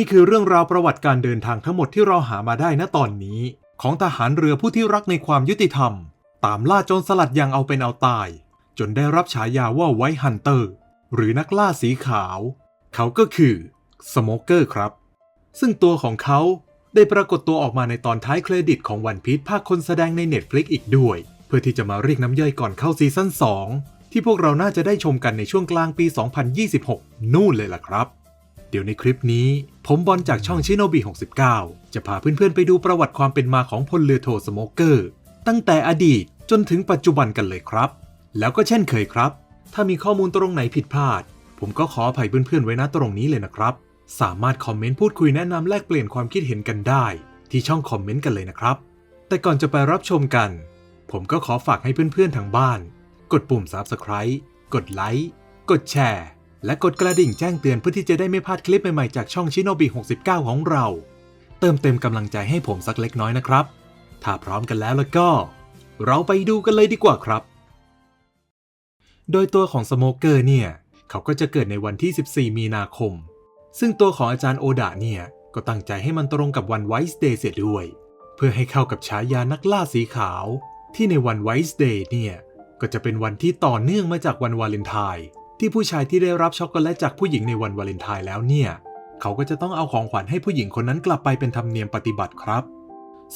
นี่คือเรื่องราวประวัติการเดินทางทั้งหมดที่เราหามาได้ณตอนนี้ ของทหารเรือผู้ที่รักในความยุติธรรม ตามล่าโจรสลัดอย่างเอาเป็นเอาตาย จนได้รับฉายาว่าไวท์ฮันเตอร์ หรือนักล่าสีขาว เขาก็คือสโมเกอร์ครับ ซึ่งตัวของเขาได้ปรากฏตัวออกมาในตอนท้ายเครดิตของวันพี e ภาคคนแสดงใน Netflix อีกด้วย เพื่อที่จะมาเรียกน้ำย่อยก่อนเข้าซีซั่น2 ที่พวกเราน่าจะได้ชมกันในช่วงกลางปี 2026 นู่นเลยล่ะครับ เดี๋ยวในคลิปนี้ ผมบอลจากช่องชิโนบิ69 จะพาเพื่อนๆไปดูประวัติความเป็นมาของพลเรือโทสโมเกอร์ ตั้งแต่อดีตจนถึงปัจจุบันกันเลยครับ แล้วก็เช่นเคยครับ ถ้ามีข้อมูลตรงไหนผิดพลาด ผมก็ขออภัยเพื่อนๆไว้นะตรงนี้เลยนะครับ สามารถคอมเมนต์พูดคุยแนะนำแลกเปลี่ยนความคิดเห็นกันได้ ที่ช่องคอมเมนต์กันเลยนะครับ แต่ก่อนจะไปรับชมกัน ผมก็ขอฝากให้เพื่อนๆทางบ้าน กดปุ่ม Subscribe กดไลค์กดแชร์ และกดกระดิ่งแจ้งเตือนเพื่อที่จะได้ไม่พลาดคลิปใหม่ๆจากช่องชิโนบิ69 ของเรา เติมเต็มกำลังใจให้ผมสักเล็กน้อยนะครับ ถ้าพร้อมกันแล้วแล้วก็ เราไปดูกันเลยดีกว่าครับ โดยตัวของสโมเกอร์เนี่ย เขาก็จะเกิดในวันที่ 14 มีนาคม ซึ่งตัวของอาจารย์โอดะเนี่ยก็ตั้งใจให้มันตรงกับวันไวส์เดย์เสียด้วย เพื่อให้เข้ากับฉายานักล่าสีขาว ที่ในวันไวส์เดย์เนี่ยก็จะเป็นวันที่ต่อเนื่องมาจากวันวาเลนไทน์ ที่ผู้ชายที่ได้รับช็อกโกแลตจากผู้หญิงในวันวาเลนไทน์แล้วเนี่ย เขาก็จะต้องเอาของขวัญให้ผู้หญิงคนนั้นกลับไปเป็นธรรมเนียมปฏิบัติครับ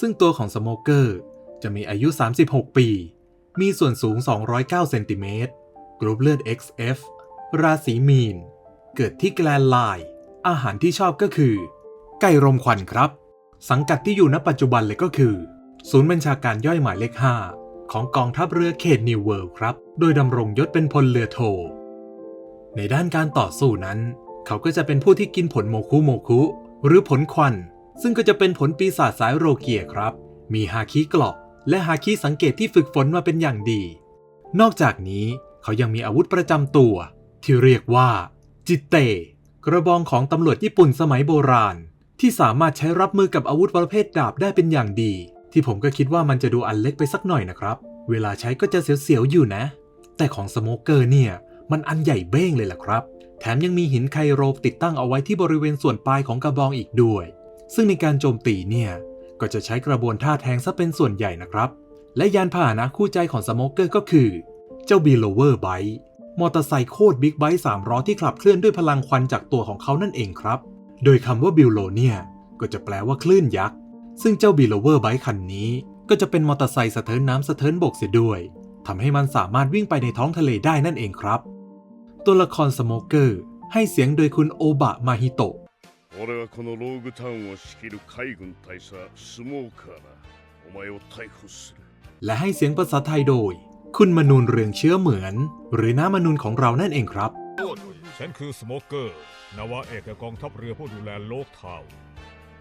ซึ่งตัวของสโมเกอร์จะมีอายุ 36 ปี มีส่วนสูง 209 เซนติเมตร กรุ๊ปเลือด XF ราศีมีน เกิดที่แกลนไลน์อาหารที่ชอบก็คือ ไก่รมควันครับ สังกัดที่อยู่ณปัจจุบันเลยก็คือ ศูนย์บัญชาการย่อยหมายเลข 5 ของกองทัพเรือเขตนิวเวิลด์ครับ โดยดำรงยศเป็นพลเรือโท ในด้านการต่อสู้นั้น เขาก็จะเป็นผู้ที่กินผลโมคุโมคุ หรือผลควัน ซึ่งก็จะเป็นผลปีศาจสายโรเกียครับ มีฮาคิเกราะ และฮาคิสังเกตที่ฝึกฝนมาเป็นอย่างดี นอกจากนี้เขายังมีอาวุธประจำตัว ที่เรียกว่า จิเตะกระบองของตำรวจญี่ปุ่นสมัยโบราณ ที่สามารถใช้รับมือกับอาวุธประเภทดาบได้เป็นอย่างดี ที่ผมก็คิดว่ามันจะดูอันเล็กไปสักหน่อยนะครับ เวลาใช้ก็จะเสียวๆอยู่นะ แต่ของสโมเกอร์เนี่ย มันอันใหญ่เบ้งเลยล่ะครับ แถมยังมีหินไคโรติดตั้งเอาไว้ที่บริเวณส่วนปลายของกระบองอีกด้วย ซึ่งในการโจมตีเนี่ย ก็จะใช้กระบวนท่าแทงซะเป็นส่วนใหญ่นะครับ และยานพาหนะคู่ใจของสโมเกอร์ก็คือ เจ้าบีโลเวอร์ไบค์มอเตอร์ไซค์โคตรบิ๊กไบค์สามล้อที่ขับเคลื่อนด้วยพลังควันจากตัวของเขานั่นเองครับ โดยคำว่าบิลโลเนี่ยก็จะแปลว่าคลื่นยักษ์ซึ่งเจ้าบีโลเวอร์ไบค์คันนี้ก็จะเป็นมอเตอร์ไซค์สะเทินน้ำสะเทินบกเสียด้วย ทำให้มันสามารถวิ่งไปในท้องทะเลได้นั่นเองครับ ตัวละครสโมเกอร์ให้เสียงโดยคุณโอบะมาฮิโตะ 俺はこのローグタウンを仕切る海軍大佐スモーカーだお前を逮捕する และให้เสียงภาษาไทยโดย คุณมนูนเรืองเชื้อเหมือน หรือน้ามนูนของเรานั่นเองครับ ฉันคือสโมเกอร์ นาวาเอกกองทัพเรือผู้ดูแลโลกทาวน์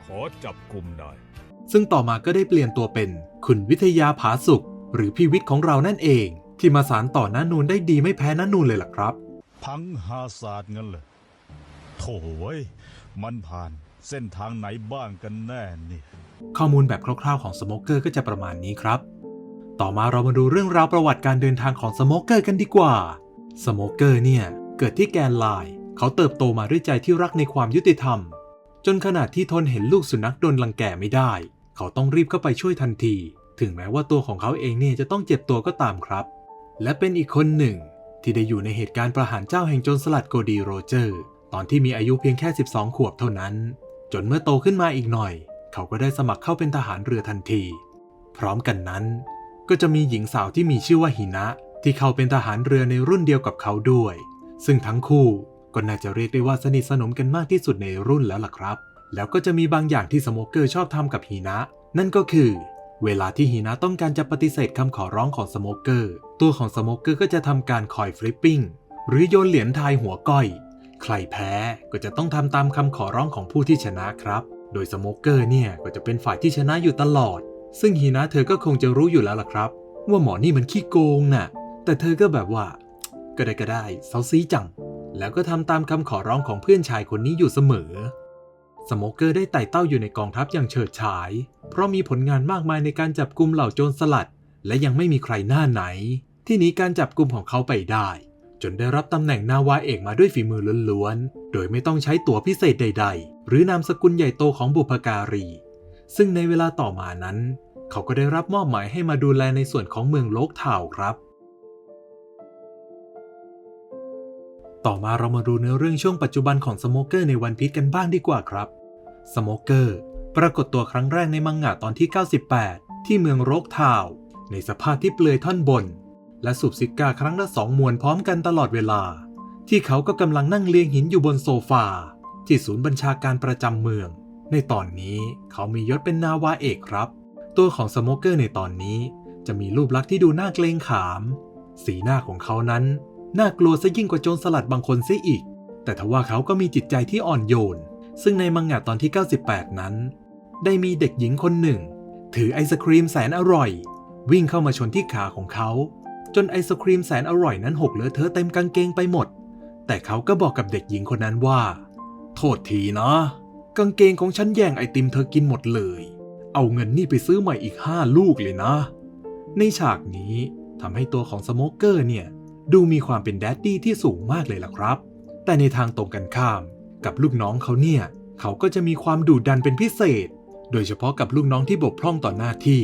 ขอจับกลุ่มนาย ซึ่งต่อมาก็ได้เปลี่ยนตัวเป็น คุณวิทยาผาสุข หรือพี่วิทย์ของเรานั่นเอง ที่มาสารต่อน้านูนได้ดีไม่แพ้น้านูนเลยล่ะครับ พังฮาศาสตร์งั้นเลยโถ่เว้ยมันผ่านเส้นทางไหนบ้างกันแน่เนี่ย ข้อมูลแบบคร่าวๆของสโมเกอร์ก็จะประมาณนี้ครับ ต่อมาเรามาดูเรื่องราวประวัติการเดินทางของสโมเกอร์กันดีกว่า สโมเกอร์เนี่ย เกิดที่แกนไลน์เขาเติบโตมาด้วยใจที่รักในความยุติธรรม จนขนาดที่ทนเห็นลูกสุนัขโดนลังแกไม่ได้ เขาต้องรีบเข้าไปช่วยทันที ถึงแม้ว่าตัวของเขาเองเนี่ยจะต้องเจ็บตัวก็ตามครับ และเป็นอีกคนหนึ่ง ที่ได้อยู่ในเหตุการณ์ประหารเจ้าแห่งโจรสลัดโกดีโรเจอร์ ตอนที่มีอายุเพียงแค่ 12 ขวบเท่านั้น จนเมื่อโตขึ้นมาอีกหน่อย เขาก็ได้สมัครเข้าเป็นทหารเรือทันที พร้อมกันนั้น ก็จะมีหญิงสาวที่มีชื่อว่าหินะ ที่เขาเป็นทหารเรือในรุ่นเดียวกับเขาด้วย ซึ่งทั้งคู่ก็น่าจะเรียกได้ว่าสนิทสนมกันมากที่สุดในรุ่นแล้วล่ะครับ แล้วก็จะมีบางอย่างที่สโมเกอร์ชอบทำกับหินะ นั่นก็คือ เวลาที่หินะต้องการจะปฏิเสธคำขอร้องของสโมเกอร์ ตัวของสโมเกอร์ก็จะทำการคอยฟลิปปิ้งหรือโยนเหรียญทายหัวก้อย ใครแพ้ก็จะต้องทำตามคำขอร้องของผู้ที่ชนะครับ โดยสโมเกอร์เนี่ยก็จะเป็นฝ่ายที่ชนะอยู่ตลอด ซึ่งฮีนะเธอก็คงจะรู้อยู่แล้วล่ะครับ ว่าหมอนี่มันขี้โกงน่ะ แต่เธอก็แบบว่า ก็ได้ก็ได้เซาซีจัง แล้วก็ทำตามคำขอร้องของเพื่อนชายคนนี้อยู่เสมอ สโมเกอร์ได้ไต่เต้าอยู่ในกองทัพอย่างเฉิดฉาย เพราะมีผลงานมากมายในการจับกุมเหล่าโจรสลัด และยังไม่มีใครหน้าไหน ที่หนีการจับกุมของเขาไปได้ จนได้รับตำแหน่งนาวาเอกมาด้วยฝีมือล้วนๆ โดยไม่ต้องใช้ตั๋วพิเศษใด ๆ หรือนามสกุลใหญ่โตของบุพการี ซึ่งในเวลาต่อมานั้น เขาก็ได้รับมอบหมายให้มาดูแลในส่วนของเมืองโลกเทาครับ ต่อมาเรามาดูเนื้อเรื่องช่วงปัจจุบันของสโมเกอร์ในวันพีชกันบ้างดีกว่าครับ สโมเกอร์ปรากฏตัวครั้งแรกในมังงะตอนที่ 98 ที่เมืองโรกทาว ในสภาพที่เปลือยท่อนบน และสูบซิก้าครั้งละสองมวนพร้อมกันตลอดเวลา ที่เขาก็กำลังนั่งเลียงหินอยู่บนโซฟา ที่ศูนย์บัญชาการประจำเมือง ในตอนนี้เขามียศเป็นนาวาเอกครับ ตัวของสโมเกอร์ในตอนนี้จะมีรูปลักษณ์ที่ดูน่าเกรงขาม สีหน้าของเขานั้น น่ากลัวซะยิ่งกว่าโจรสลัดบางคนเสียอีก แต่ทว่าเขาก็มีจิตใจที่อ่อนโยน ซึ่งในมังงะตอนที่ 98 นั้น ได้มีเด็กหญิงคนหนึ่ง ถือไอศครีมแสนอร่อย วิ่งเข้ามาชนที่ขาของเขา จนไอศครีมแสนอร่อยนั้นหกเลอะเทอะเต็มกางเกงไปหมด แต่เขาก็บอกกับเด็กหญิงคนนั้นว่า โทษทีนะกางเกงของฉันแย่งไอติมเธอกินหมดเลย เอาเงินนี่ไปซื้อใหม่อีกห้าลูกเลยนะ ในฉากนี้ทำให้ตัวของสโมเกอร์เนี่ย ดูมีความเป็นแดดดี้ที่สูงมากเลยล่ะครับ แต่ในทางตรงกันข้ามกับลูกน้องเขาเนี่ย เขาก็จะมีความดุดันเป็นพิเศษ โดยเฉพาะกับลูกน้องที่บกพร่องต่อหน้าที่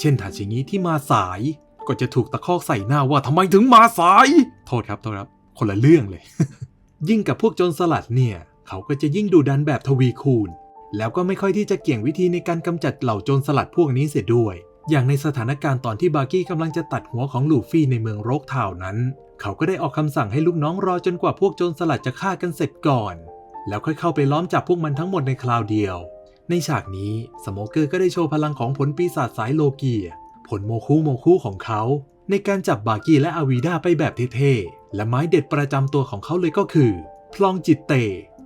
เช่นทาชิงิที่มาสาย ก็จะถูกตะคอกใส่หน้าว่าทำไมถึงมาสาย โทษครับโทษครับ คนละเรื่องเลย ยิ่งกับพวกโจรสลัดเนี่ย เขาก็จะยิ่งดุดันแบบทวีคูณ แล้วก็ไม่ค่อยที่จะเกี่ยงวิธีในการกำจัดเหล่าโจรสลัดพวกนี้เสียด้วยอย่างในสถานการณ์ตอนที่บาร์กี้กำลังจะตัดหัวของลูฟี่ในเมืองโรกทาวน์นั้น เขาก็ได้ออกคำสั่งให้ลูกน้องรอจนกว่าพวกโจรสลัดจะฆ่ากันเสร็จก่อน แล้วค่อยเข้าไปล้อมจับพวกมันทั้งหมดในคราวเดียว ในฉากนี้สโมเกอร์ก็ได้โชว์พลังของผลปีศาจสายโลเกีย ผลโมคุโมคุของเขา ในการจับบาร์กี้และอาวีดาไปแบบเท่ๆ และไม้เด็ดประจำตัวของเขาเลยก็คือ พลองจิตเต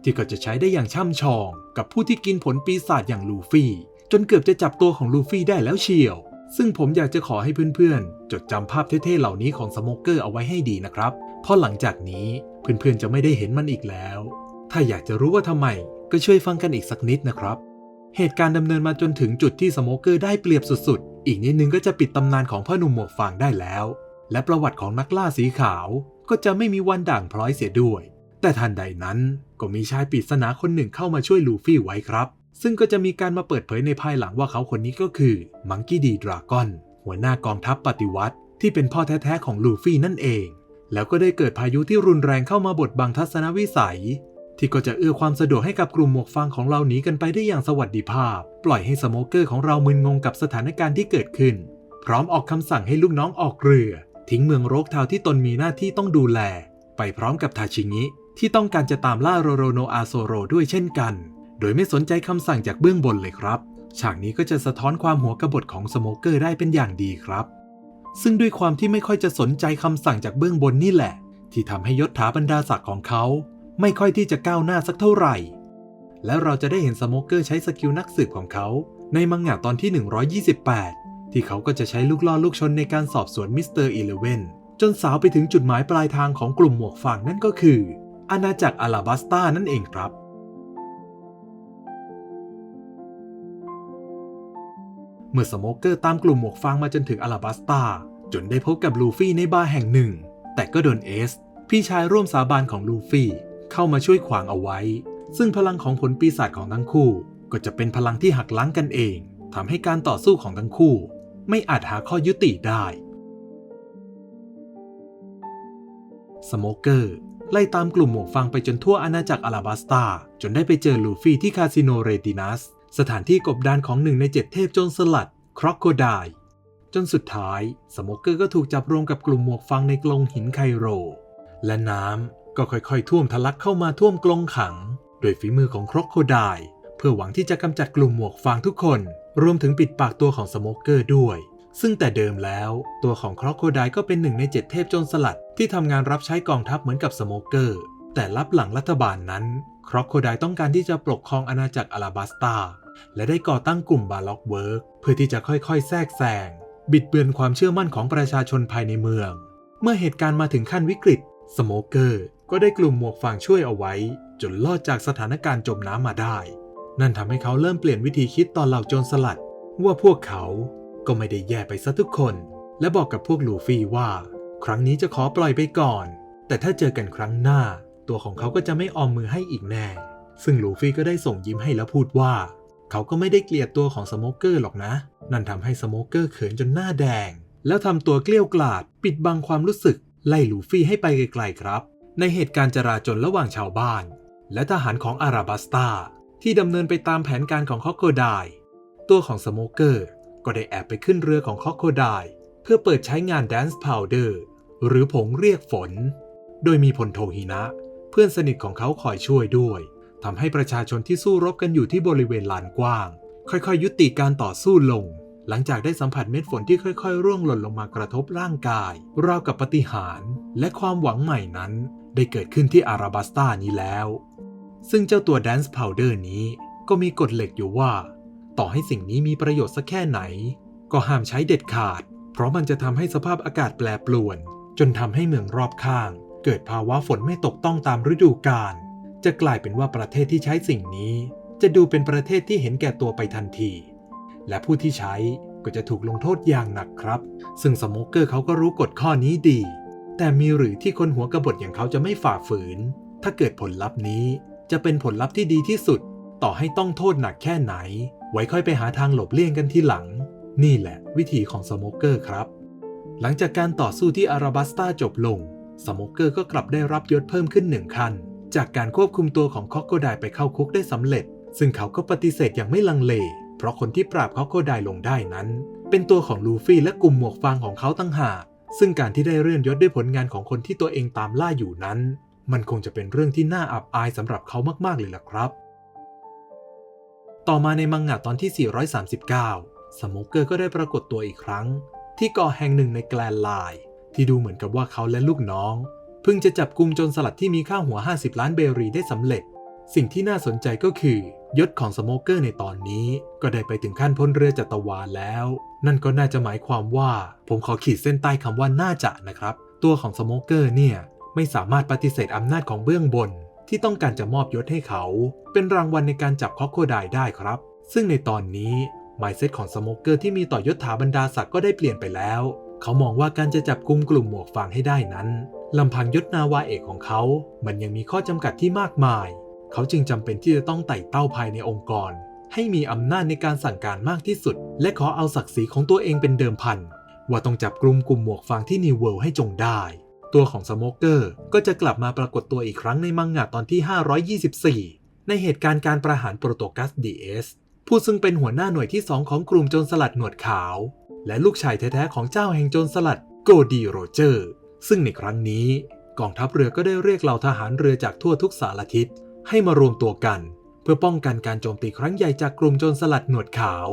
ที่ก็จะใช้ได้อย่างช่ำชอง กับผู้ที่กินผลปีศาจอย่างลูฟี่ จนเกือบจะจับตัวของลูฟี่ได้แล้วเชียว ซึ่งผมอยากจะขอให้เพื่อนๆ จดจำภาพเท่ๆ เหล่านี้ของสโมเกอร์เอาไว้ให้ดีนะครับ เพราะหลังจากนี้เพื่อนๆ จะไม่ได้เห็นมันอีกแล้ว ถ้าอยากจะรู้ว่าทำไม ก็ช่วยฟังกันอีกสักนิดนะครับ เหตุการณ์ดำเนินมาจนถึงจุดที่สโมเกอร์ได้เปรียบสุดๆ อีกนิดนึงก็จะปิดตำนานของพ่อหนุ่มหมวกฟางได้แล้ว และประวัติของนักล่าสีขาวก็จะไม่มีวันด่างพร้อยเสียด้วย แต่ทันใดนั้นก็มีชายปริศนาคนหนึ่งเข้ามาช่วยลูฟี่ไว้ครับ ซึ่งก็จะมีการมาเปิดเผยในภายหลังว่าเขาคนนี้ก็คือมังกี้ดีดราก้อนหัวหน้ากองทัพปฏิวัติ ที่เป็นพ่อแท้ๆของลูฟี่นั่นเอง แล้วก็ได้เกิดพายุที่รุนแรงเข้ามาบดบังทัศนวิสัย ที่ก็จะเอื้อความสะดวกให้กับกลุ่มหมวกฟางของเราหนีกันไปได้อย่างสวัสดิภาพ ปล่อยให้สโมเกอร์ของเรามึนงงกับสถานการณ์ที่เกิดขึ้น พร้อมออกคำสั่งให้ลูกน้องออกเรือ ทิ้งเมืองโรกทาวที่ตนมีหน้าที่ต้องดูแล ไปพร้อมกับทาชิงิที่ต้องการจะตามล่าโรโรโนอาโซโรด้วยเช่นกัน โดยไม่สนใจคำสั่งจากเบื้องบนเลยครับ ฉากนี้ก็จะสะท้อนความหัวกระบฏของสโมเกอร์ได้เป็นอย่างดีครับ ซึ่งด้วยความที่ไม่ค่อยจะสนใจคำสั่งจากเบื้องบนนี่แหละ ที่ทำให้ยศถาบรรดาศักดิ์ของเขา ไม่ค่อยที่จะก้าวหน้าสักเท่าไหร่ แล้วเราจะได้เห็นสโมเกอร์ใช้สกิลนักสืบของเขา ในมังงะตอนที่ 128 ที่เขาก็จะใช้ลูกล่อลูกชนในการสอบสวนมิสเตอร์อีเลเวนจนสาวไปถึงจุดหมายปลายทางของกลุ่มหมวกฟางนั่นก็คือ อาณาจักรอาลาบัสตานั่นเองครับ เมื่อสโมเกอร์ตามกลุ่มหมวกฟางมาจนถึงอาลาบัสตาจนได้พบกับลูฟี่ในบาร์แห่งหนึ่ง แต่ก็โดนเอส พี่ชายร่วมสาบานของลูฟี่ เข้ามาช่วยขวางเอาไว้ ซึ่งพลังของผลปีศาจของทั้งคู่ ก็จะเป็นพลังที่หักล้างกันเองทำให้การต่อสู้ของทั้งคู่ ไม่อาจหาข้อยุติได้สโมเกอร์ไล่ตามกลุ่มหมวกฟางไปจนทั่วอาณาจักรอาลาบัสตาจนได้ไปเจอลูฟี่ที่คาสิโนเรตินัส สถานที่กบดานของหนึ่งในเจ็ดเทพโจรสลัดครอกโคไดจนสุดท้าย สโมเกอร์ก็ถูกจับรวมกับกลุ่มหมวกฟางในกรงหินไคโร และน้ำก็ค่อยๆ ท่วมทะลักเข้ามาท่วมกรงขัง โดยฝีมือของครอกโคไดเพื่อหวังที่จะกำจัดกลุ่มหมวกฟางทุกคน รวมถึงปิดปากตัวของสโมเกอร์ด้วย ซึ่งแต่เดิมแล้ว ตัวของครอกโคไดก็เป็นหนึ่งในเจ็ดเทพโจรสลัดที่ทำงานรับใช้กองทัพเหมือนกับสโมเกอร์ แต่รับหลังรัฐบาลนั้น ครอกโคไดต้องการที่จะปกครองอาณาจักรอาลาบัสตา และได้ก่อตั้งกลุ่มบาล็อกเวิร์กเพื่อที่จะค่อยๆ แทรกแซงบิดเบือนความเชื่อมั่นของประชาชนภายในเมือง เมื่อเหตุการณ์มาถึงขั้นวิกฤต สโมเกอร์ก็ได้กลุ่มหมวกฟางช่วยเอาไว้ จนรอดจากสถานการณ์จมน้ำมาได้ นั่นทำให้เขาเริ่มเปลี่ยนวิธีคิดตอนเหล่าโจรสลัด ว่าพวกเขาก็ไม่ได้แย่ไปซะทุกคน และบอกกับพวกลูฟี่ว่า ครั้งนี้จะขอปล่อยไปก่อน แต่ถ้าเจอกันครั้งหน้า ตัวของเขาก็จะไม่ออมมือให้อีกแน่ ซึ่งลูฟี่ก็ได้ส่งยิ้มให้แล้วพูดว่า เขาก็ไม่ได้เกลียดตัวของสโมเกอร์หรอกนะ นั่นทำให้สโมเกอร์เขินจนหน้าแดง แล้วทำตัวเกลี้ยวกล่อดปิดบังความรู้สึก ไล่ลูฟี่ให้ไปไกลๆครับ ในเหตุการณ์จราจนระหว่างชาวบ้าน และทหารของอาราบัสตาที่ดำเนินไปตามแผนการของคอกโคไดตัวของสโมเกอร์ก็ได้แอบไปขึ้นเรือของคอกโคไดเพื่อเปิดใช้งาน Dance Powder หรือผงเรียกฝน โดยมีพลโทฮินะ เพื่อนสนิทของเขาคอยช่วยด้วย ทำให้ประชาชนที่สู้รบกันอยู่ที่บริเวณลานกว้าง ค่อยๆ ยุติการต่อสู้ลง หลังจากได้สัมผัสเม็ดฝนที่ค่อยๆ ร่วงหล่นลงมากระทบร่างกาย ราวกับปฏิหารและความหวังใหม่นั้น ได้เกิดขึ้นที่อาราบัสตานี้แล้ว ซึ่งเจ้าตัว Dance Powder นี้ก็มีกฎเหล็กอยู่ว่า ต่อให้สิ่งนี้มีประโยชน์สักแค่ไหน ก็ห้ามใช้เด็ดขาด เพราะมันจะทำให้สภาพอากาศแปรปรวน จนทำให้เมืองรอบข้าง เกิดภาวะฝนไม่ตกต้องตามฤดูกาล จะกลายเป็นว่าประเทศที่ใช้สิ่งนี้ จะดูเป็นประเทศที่เห็นแก่ตัวไปทันที และผู้ที่ใช้ก็จะถูกลงโทษอย่างหนักครับ ซึ่งสโมเกอร์เขาก็รู้กฎข้อนี้ดี แต่มีหรือที่คนหัวกบฏอย่างเขาจะไม่ฝ่าฝืน ถ้าเกิดผลลัพธ์นี้จะเป็นผลลัพธ์ที่ดีที่สุด ต่อให้ต้องโทษหนักแค่ไหน ไว้ค่อยไปหาทางหลบเลี่ยงกันทีหลัง นี่แหละ วิธีของสโมเกอร์ครับ หลังจากการต่อสู้ที่อาราบัสตาจบลง สโมเกอร์ก็กลับได้รับยศเพิ่มขึ้นหนึ่งขั้น จากการควบคุมตัวของคอกโคไดไปเข้าคุกได้สำเร็จ ซึ่งเขาก็ปฏิเสธอย่างไม่ลังเล เพราะคนที่ปราบคอกโคไดลงได้นั้น เป็นตัวของลูฟี่และกลุ่มหมวกฟางของเขาตั้งหากซึ่งการที่ได้เลื่อนยศด้วยผลงานของคนที่ตัวเองตามล่าอยู่นั้น มันคงจะเป็นเรื่องที่น่าอับอายสำหรับเขามากๆเลยล่ะครับ ต่อมาในมังงะตอนที่ 439 สโมเกอร์ก็ได้ปรากฏตัวอีกครั้ง ที่เกาะแห่งหนึ่งในแกลนไลน์ที่ดูเหมือนกับว่าเขาและลูกน้อง เพิ่งจะจับกลุ่มโจรสลัดที่มีค่าหัว 50 ล้านเบรีได้สำเร็จ สิ่งที่น่าสนใจก็คือยศของสโมเกอร์ในตอนนี้ก็ได้ไปถึงขั้นพ้นเรือจัตวาแล้ว นั่นก็น่าจะหมายความว่า ผมขอขีดเส้นใต้คำว่าน่าจะนะครับ ตัวของสโมเกอร์เนี่ยไม่สามารถปฏิเสธอำนาจของเบื้องบน ที่ต้องการจะมอบยศให้เขา เป็นรางวัลในการจับคอกโคไดได้ครับ ซึ่งในตอนนี้ไมเซ็ตของสโมเกอร์ที่มีต่อยศถาบรรดาศักดิ์ก็ได้เปลี่ยนไปแล้ว เขามองว่าการจะจับกลุ่มกลุ่มหมวกฟางให้ได้นั้นลำพังยศนาวาเอกของเขา มันยังมีข้อจำกัดที่มากมาย เขาจึงจำเป็นที่จะต้องไต่เต้าภายในองค์กร ให้มีอำนาจในการสั่งการมากที่สุด และขอเอาศักดิ์ศรีของตัวเองเป็นเดิมพัน ว่าต้องจับกลุ่มกลุ่มหมวกฟางที่นิวเวิลด์ให้จงได้ ตัวของสโมเกอร์ก็จะกลับมาปรากฏตัวอีกครั้งในมังงะตอนที่ 524 ในเหตุการณ์การประหารโปรโตกัสดีเอสผู้ซึ่งเป็นหัวหน้าหน่วยที่ 2 ของกลุ่มโจรสลัดหนวดขาว และลูกชายแท้ๆของเจ้าแห่งโจรสลัดโกดีโรเจอร์ ซึ่งในครั้งนี้กองทัพเรือก็ได้เรียกเหล่าทหารเรือจากทั่วทุกสารทิศให้มารวมตัวกัน เพื่อป้องกันการโจมตีครั้งใหญ่จากกลุ่มโจรสลัดหนวดขาว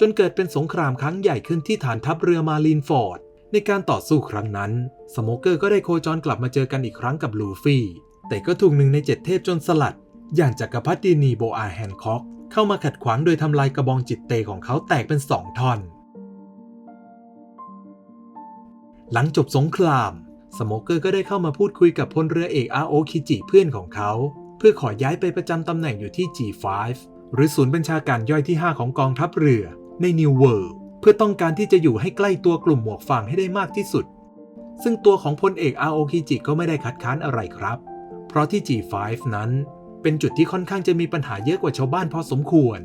จนเกิดเป็นสงครามครั้งใหญ่ขึ้นที่ฐานทัพเรือมารีนฟอร์ด ในการต่อสู้ครั้งนั้น สโมเกอร์ก็ได้โคจรกลับมาเจอกันอีกครั้งกับลูฟี่ แต่ก็ถูกหนึ่งในเจ็ดเทพโจนสลัด อย่างจักรพรรดินีโบอาแฮนคอกเข้ามาขัดขวางโดยทำลายกระบองจิตเตของเขาแตกเป็นสองท่อน หลังจบสงครามสโมเกอร์ก็ได้เข้ามาพูดคุยกับพลเรือเอกอาโอคิจิเพื่อนของเขา เพื่อขอย้ายไปประจำตำแหน่งอยู่ที่ G5 หรือศูนย์บัญชาการย่อยที่ 5 ของกองทัพเรือใน New World เพื่อต้องการที่จะอยู่ให้ใกล้ตัวกลุ่มหมวกฟางให้ได้มากที่สุด ซึ่งตัวของพลเอกอาโอคิจิก็ไม่ได้คัดค้านอะไรครับ เพราะที่ G5 นั้น เป็นจุดที่ค่อนข้างจะมีปัญหาเยอะกว่าชาวบ้านพอสมควร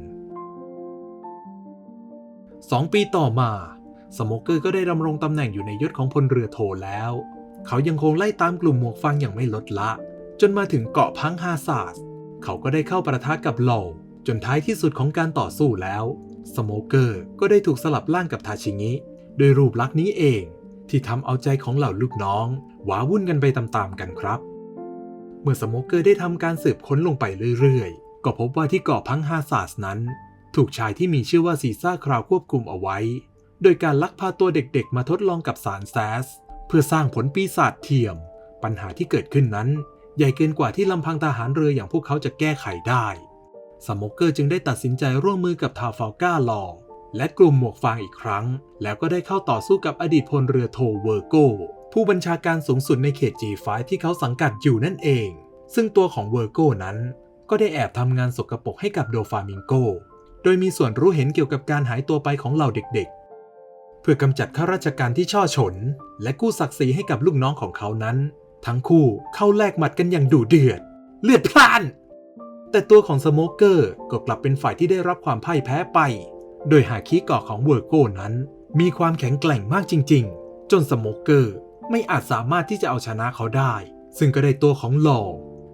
2 ปีต่อมา สโมเกอร์ก็ได้ดำรงตำแหน่งอยู่ในยศของพลเรือโทแล้ว เขายังคงไล่ตามกลุ่มหมวกฟางอย่างไม่ลดละ จนมาถึงเกาะพังฮาซาสเขาก็ได้เข้าประทะกับโลจนท้ายที่สุดของการต่อสู้แล้วสโมเกอร์ก็ได้ถูกสลับร่างกับทาชิงิโดยรูปลักษณ์นี้เอง ที่ทำเอาใจของเหล่าลูกน้องว้าวุ่นกันไปตามๆกันครับ เมื่อสโมเกอร์ได้ทำการสืบค้นลงไปเรื่อยๆ ก็พบว่าที่เกาะพังฮาซาสนั้น ถูกชายที่มีชื่อว่าซีซ่าคราวควบคุมเอาไว้ โดยการลักพาตัวเด็กๆ มาทดลองกับสารแซส เพื่อสร้างผลปีศาจเทียม ปัญหาที่เกิดขึ้นนั้น ใหญ่เกินกว่าที่ลำพังทหารเรืออย่างพวกเขาจะแก้ไขได้สโมเกอร์จึงได้ตัดสินใจร่วมมือกับทาฟาลก้าลอและกลุ่มหมวกฟางอีกครั้ง แล้วก็ได้เข้าต่อสู้กับอดีตพลเรือโทเวอร์โก ผู้บัญชาการสูงสุดในเขต G5 ที่เขาสังกัดอยู่นั่นเอง ซึ่งตัวของเวอร์โกนั้น ก็ได้แอบทำงานสกรปรกให้กับโดฟามิงโก โดยมีส่วนรู้เห็นเกี่ยวกับการหายตัวไปของเหล่าเด็กๆ เพื่อกำจัดข้าราชการที่ช่อฉน และกู้ศักดิ์ศรีให้กับลูกน้องของเขานั้น ทั้งคู่เข้าแลกหมัดกันอย่างดุเดือด เลือดพล่าน แต่ตัวของสโมเกอร์ก็กลับเป็นฝ่ายที่ได้รับความพ่ายแพ้ไป โดยหาคิเกาะของเวอร์โก้นั้น มีความแข็งแกร่งมากจริง ๆ จนสโมเกอร์ไม่อาจสามารถที่จะเอาชนะเขาได้ ซึ่งก็ได้ตัวของหลอ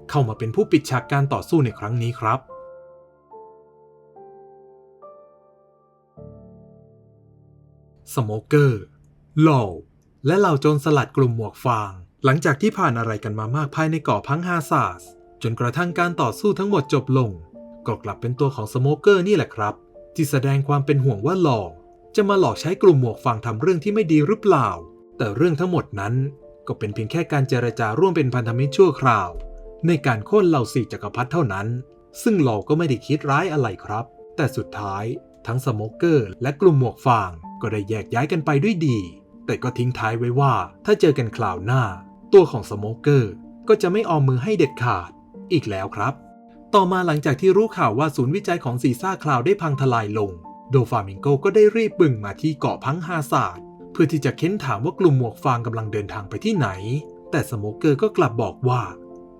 เข้ามาเป็นผู้ปิดฉากการต่อสู้ในครั้งนี้ครับ สโมเกอร์หลอและเหล่าโจรสลัดกลุ่มหมวกฟาง หลังจากที่ผ่านอะไรกันมามากภายในเกาะพังฮาซาส จนกระทั่งการต่อสู้ทั้งหมดจบลง ก็กลับเป็นตัวของสโมเกอร์นี่แหละครับ ที่แสดงความเป็นห่วงว่าหลอกจะมาหลอกใช้กลุ่มหมวกฟางทำเรื่องที่ไม่ดีหรือเปล่า แต่เรื่องทั้งหมดนั้น ก็เป็นเพียงแค่การเจรจาร่วมเป็นพันธมิตรชั่วคราว ในการโค่นเหล่าสี่จักรพรรดิเท่านั้น ซึ่งหลอก็ไม่ได้คิดร้ายอะไรครับ แต่สุดท้าย ทั้งสโมเกอร์และกลุ่มหมวกฟาง ก็ได้แยกย้ายกันไปด้วยดี แต่ก็ทิ้งท้ายไว้ว่า ถ้าเจอกันคราวหน้า ตัวของสโมเกอร์ก็จะไม่ออมมือให้เด็ดขาด อีกแล้วครับ ต่อมาหลังจากที่รู้ข่าวว่าศูนย์วิจัยของซีซ่าคลาวได้พังทลายลง โดฟามิงโกก็ได้รีบบึ่งมาที่เกาะพังฮาซาดเพื่อที่จะเค้นถามว่ากลุ่มหมวกฟางกำลังเดินทางไปที่ไหน แต่สโมเกอร์ก็กลับบอกว่า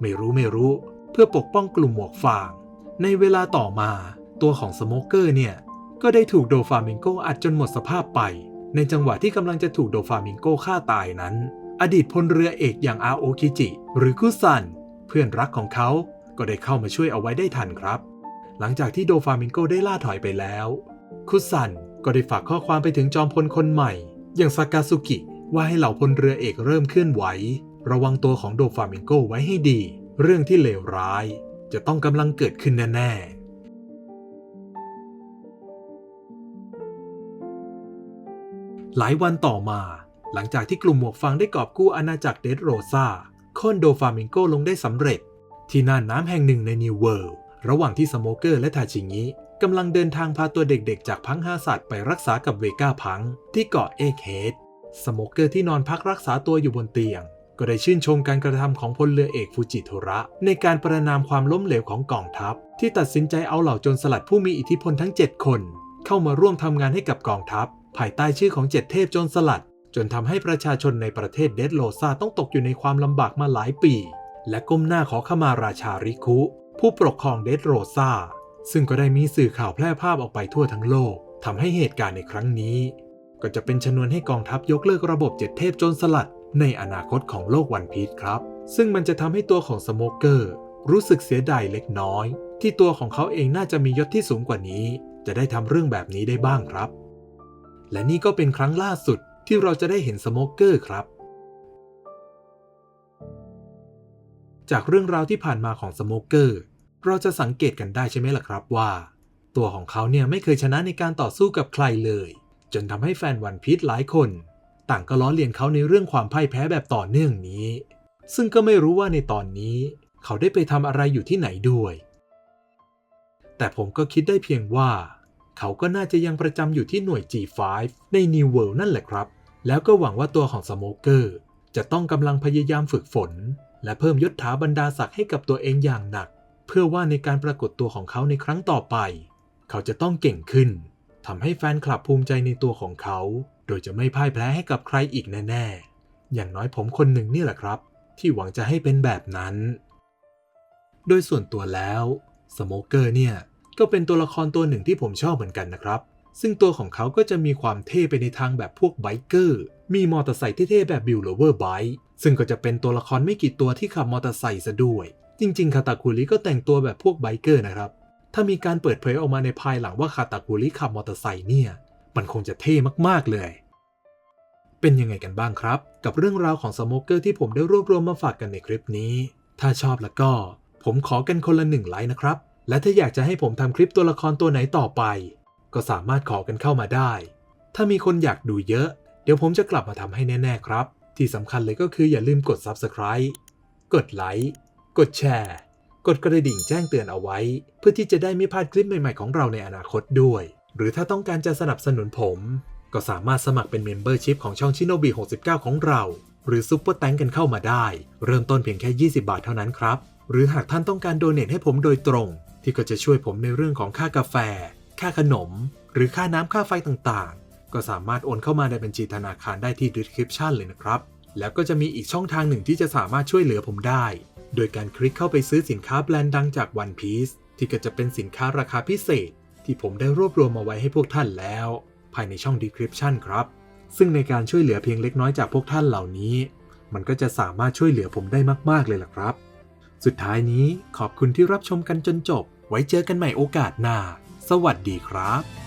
ไม่รู้ไม่รู้ เพื่อปกป้องกลุ่มหมวกฟาง ในเวลาต่อมา ตัวของสโมเกอร์เนี่ย ก็ได้ถูกโดฟามิงโกอัดจนหมดสภาพไป ในจังหวะที่กำลังจะถูกโดฟามิงโกฆ่าตายนั้น อดีตพลเรือเอกอย่างอาโอคิจิ หรือคุซัน เพื่อนรักของเขาก็ได้เข้ามาช่วยเอาไว้ได้ทันครับ หลังจากที่โดฟามิงโกได้ล่าถอยไปแล้ว คุซันก็ได้ฝากข้อความไปถึงจอมพลคนใหม่ อย่างซากาซุกิว่าให้เหล่าพลเรือเอกเริ่มเคลื่อนไหว ระวังตัวของโดฟามิงโกไว้ให้ดี เรื่องที่เลวร้าย จะต้องกำลังเกิดขึ้นแน่ๆ หลายวันต่อมา หลังจากที่กลุ่มหมวกฟางได้กอบกู้อาณาจักรเดดโรซาค่นโดฟามิงโกลงได้สำเร็จ ที่น่านน้ำแห่งหนึ่งในนิวเวิลด์ระหว่างที่สโมเกอร์และทาชิงิกำลังเดินทางพาตัวเด็กๆ จากพังฮาสัตว์ไปรักษากับเวก้าพัง ที่เกาะเอกเฮดสโมเกอร์ที่นอนพักรักษาตัวอยู่บนเตียง ก็ได้ชื่นชมการกระทำของพลเรือเอกฟูจิโทระ ในการประนามความล้มเหลวของกองทัพ ที่ตัดสินใจเอาเหล่าโจรสลัดผู้มีอิทธิพลทั้ง 7 คน เข้ามาร่วมทำงานให้กับกองทัพ ภายใต้ชื่อของเจ็ดเทพโจรสลัด จนทำให้ประชาชนในประเทศเดดโลซาต้องตกอยู่ในความลำบากมาหลายปี และก้มหน้าขอขมาราชาริคุ ผู้ปกครองเดดโรซาซึ่งก็ได้มีสื่อข่าวแพร่ภาพออกไปทั่วทั้งโลกทำให้เหตุการณ์ในครั้งนี้ ก็จะเป็นชนวนให้กองทัพยกเลิกระบบเจ็ดเทพโจรสลัด ในอนาคตของโลกวันพีชครับ ซึ่งมันจะทำให้ตัวของสโมเกอร์รู้สึกเสียดายเล็กน้อย ที่ตัวของเขาเองน่าจะมียศที่สูงกว่านี้ จะได้ทำเรื่องแบบนี้ได้บ้างครับ และนี่ก็เป็นครั้งล่าสุดที่เราจะได้เห็นสโมเกอร์ครับ จากเรื่องราวที่ผ่านมาของสโมเกอร์เราจะสังเกตกันได้ใช่ไหมล่ะครับว่า ตัวของเขาเนี่ยไม่เคยชนะในการต่อสู้กับใครเลย จนทำให้แฟนวันพีชหลายคน ต่างก็ล้อเลียนเขาในเรื่องความพ่ายแพ้แบบต่อเนื่องนี้ ซึ่งก็ไม่รู้ว่าในตอนนี้ เขาได้ไปทำอะไรอยู่ที่ไหนด้วย แต่ผมก็คิดได้เพียงว่า เขาก็น่าจะยังประจำอยู่ที่หน่วย G5 ใน New World นั่นแหละครับ แล้วก็หวังว่าตัวของสโมเกอร์จะต้องกำลังพยายามฝึกฝน และเพิ่มยศถาบรรดาศักดิ์ให้กับตัวเองอย่างหนัก เพื่อว่าในการปรากฏตัวของเขาในครั้งต่อไป เขาจะต้องเก่งขึ้นทำให้แฟนคลับภูมิใจในตัวของเขา โดยจะไม่พ่ายแพ้ให้กับใครอีกแน่ ๆ อย่างน้อยผมคนหนึ่งนี่แหละครับ ที่หวังจะให้เป็นแบบนั้น โดยส่วนตัวแล้วสโมเกอร์เนี่ย ก็เป็นตัวละครตัวหนึ่งที่ผมชอบเหมือนกันนะครับ ซึ่งตัวของเขาก็จะมีความเท่ไปในทางแบบพวกไบเกอร์ มีมอเตอร์ไซค์เท่ๆแบบบิลโลเวอร์ไบค์ซึ่งก็จะเป็นตัวละครไม่กี่ตัวที่ขับมอเตอร์ไซค์ซะด้วย จริงๆคาตาคุริก็แต่งตัวแบบพวกไบเกอร์นะครับ ถ้ามีการเปิดเผยออกมาในภายหลังว่าคาตาคุริขับมอเตอร์ไซค์เนี่ย มันคงจะเท่มากๆเลย เป็นยังไงกันบ้างครับ กับเรื่องราวของสโมเกอร์ที่ผมได้รวบรวมมาฝากกันในคลิปนี้ ถ้าชอบแล้วก็ ผมขอกันคนละหนึ่งไลค์นะครับ และถ้าอยากจะให้ผมทำคลิปตัวละครตัวไหนต่อไป ก็สามารถขอกันเข้ามาได้ ถ้ามีคนอยากดูเยอะ เดี๋ยวผมจะกลับมาทำให้แน่ ๆ ครับ ที่สำคัญเลยก็คืออย่าลืมกด Subscribe กดไลค์กดแชร์กดกระดิ่งแจ้งเตือนเอาไว้ เพื่อที่จะได้ไม่พลาดคลิปใหม่ ๆ ของเราในอนาคตด้วย หรือถ้าต้องการจะสนับสนุนผม ก็สามารถสมัครเป็นเมมเบอร์ชิพของช่องชิโนบิ69 ของเรา หรือซุปเปอร์แตงกันเข้ามาได้ เริ่มต้นเพียงแค่ 20 บาทเท่านั้นครับ หรือหากท่านต้องการโดเนทให้ผมโดยตรง ที่ก็จะช่วยผมในเรื่องของค่ากาแฟ ค่าขนม หรือค่าน้ำค่าไฟต่างๆ ก็สามารถโอนเข้ามาในบัญชีธนาคารได้ที่ description เลยนะครับ แล้วก็จะมีอีกช่องทางหนึ่งที่จะสามารถช่วยเหลือผมได้ โดยการคลิกเข้าไปซื้อสินค้าแบรนด์ดังจาก One Piece ที่ก็จะเป็นสินค้าราคาพิเศษ ที่ผมได้รวบรวมมาไว้ให้พวกท่านแล้ว ภายในช่อง description ครับ ซึ่งในการช่วยเหลือเพียงเล็กน้อยจากพวกท่านเหล่านี้ มันก็จะสามารถช่วยเหลือผมได้มาก ๆเลยล่ะครับ สุดท้ายนี้ขอบคุณที่รับชมกันจนจบ ไว้เจอกันใหม่โอกาสหน้า สวัสดีครับ